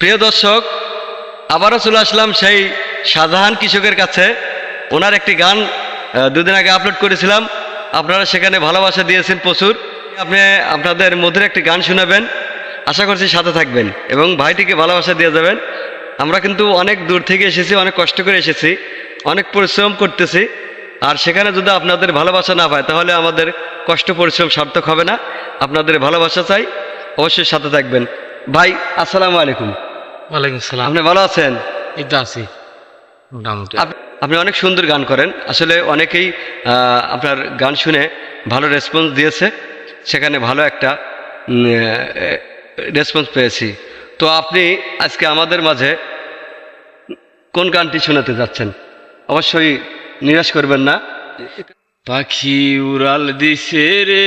প্রিয় দর্শক, আবারও চলে আসলাম সেই শাহজাহান কৃষকের কাছে। ওনার একটি গান দুদিন আগে আপলোড করেছিলাম। আপনারা সেখানে ভালোবাসা দিয়েছেন প্রচুর। আপনি, আপনাদের মধুর একটি গান শোনাবেন। আশা করছি সাথে থাকবেন এবং ভাইটিকে ভালোবাসা দিয়ে যাবেন। আমরা কিন্তু অনেক দূর থেকে এসেছি, অনেক কষ্ট করে এসেছি, অনেক পরিশ্রম করতেছি। আর সেখানে যদি আপনাদের ভালোবাসা না পায়, তাহলে আমাদের কষ্ট, পরিশ্রম সার্থক হবে না। আপনাদের ভালোবাসা চাই, অবশ্যই সাথে থাকবেন। ভাই আসসালামু আলাইকুম। ওয়ালাইকুম সালাম। আপনি ভালো আছেন? এই তো আছি মোটামুটি। আপনি অনেক সুন্দর গান করেন। আসলে অনেকেই আপনার গান শুনে ভালো রেসপন্স দিয়েছে। সেখানে ভালো একটা রেসপন্স পেয়েছি। তো আপনি আজকে আমাদের মাঝে কোন গানটি শোনাতে যাচ্ছেন? অবশ্যই নিরাশ করবেন না। পাখি উড়াল দিছে রে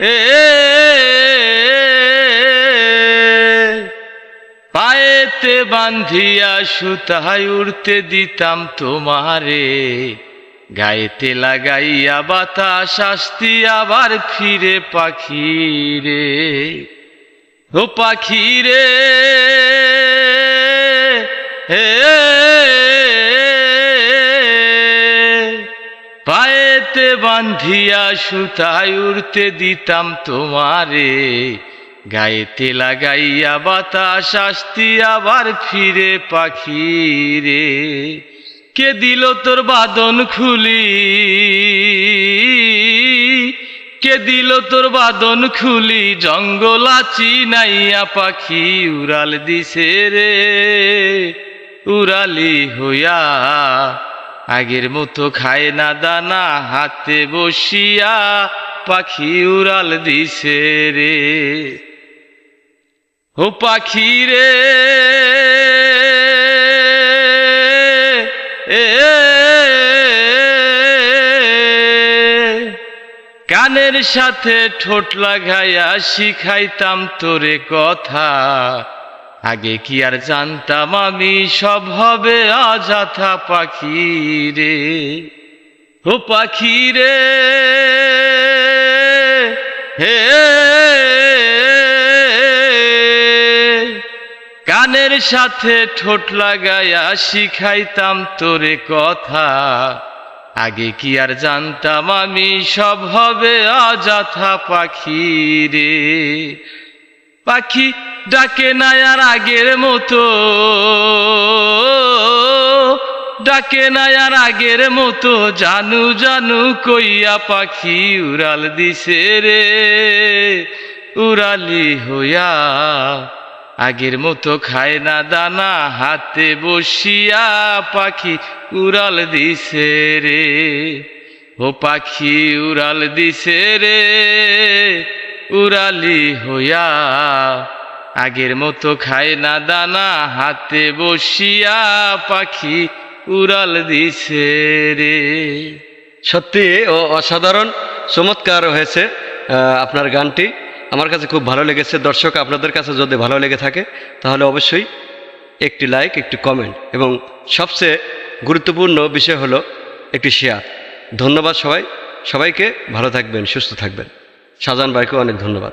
এ পায়েতে বান্ধিয়া সুতায় উড়তে দিতাম তোমারে। গায়েতে লাগাইয়া বাতাস আসতি আবার ফিরে পাখি রে ও পাখি রে হে বান্ধিয়া সুতায় উড়তে দিতাম তোমারে। গায়েতে লাগাইয়া বাতাস আসতি আবার ফিরে পাখি রে কে দিল তোর বাদন খুলি? কে দিল তোর বাদন খুলি? জঙ্গল আছি নাইয়া পাখি উড়াল দিছে রে। উড়ালি হইয়া আগের মতো খায় না দানা, হাতে বসিয়া পাখি উড়াল দিছে রে। ও পাখি রে কানের সাথে ঠোঁট লাগাইয়া শিখাইতাম তোরে কথা। আগে কি আর জানতাম আমি সব হবে অযথা পাখি রে ও পাখি রে হে কানের সাথে ঠোঁট লাগাইয়া শিখাইতাম তোরে কথা। আগে কি আর জানতাম আমি সব হবে অযথা পাখি রে পাখি ডাকে না আর আগের মতো। ডাকে না আর আগের মতো, জানু জানু কইয়া পাখি উড়াল দিছে রে। উড়ালি হইয়া আগের মতো খায় না দানা, হাতে বসিয়া পাখি উড়াল দিছে রে। ও পাখি উড়াল দিছে রে, উড়ালি হইয়া আগের মতো খায় না দানা, হাতে বসিয়া পাখি উড়াল দিছে রে। সত্যি ও অসাধারণ, চমৎকার হয়েছে আপনার গানটি। আমার কাছে খুব ভালো লেগেছে। দর্শক, আপনাদের কাছে যদি ভালো লেগে থাকে, তাহলে অবশ্যই একটি লাইক, একটি কমেন্ট, এবং সবচেয়ে গুরুত্বপূর্ণ বিষয় হলো একটি শেয়ার। ধন্যবাদ সবাই। সবাইকে ভালো থাকবেন, সুস্থ থাকবেন। শাহজাহান ভাইকেও অনেক ধন্যবাদ।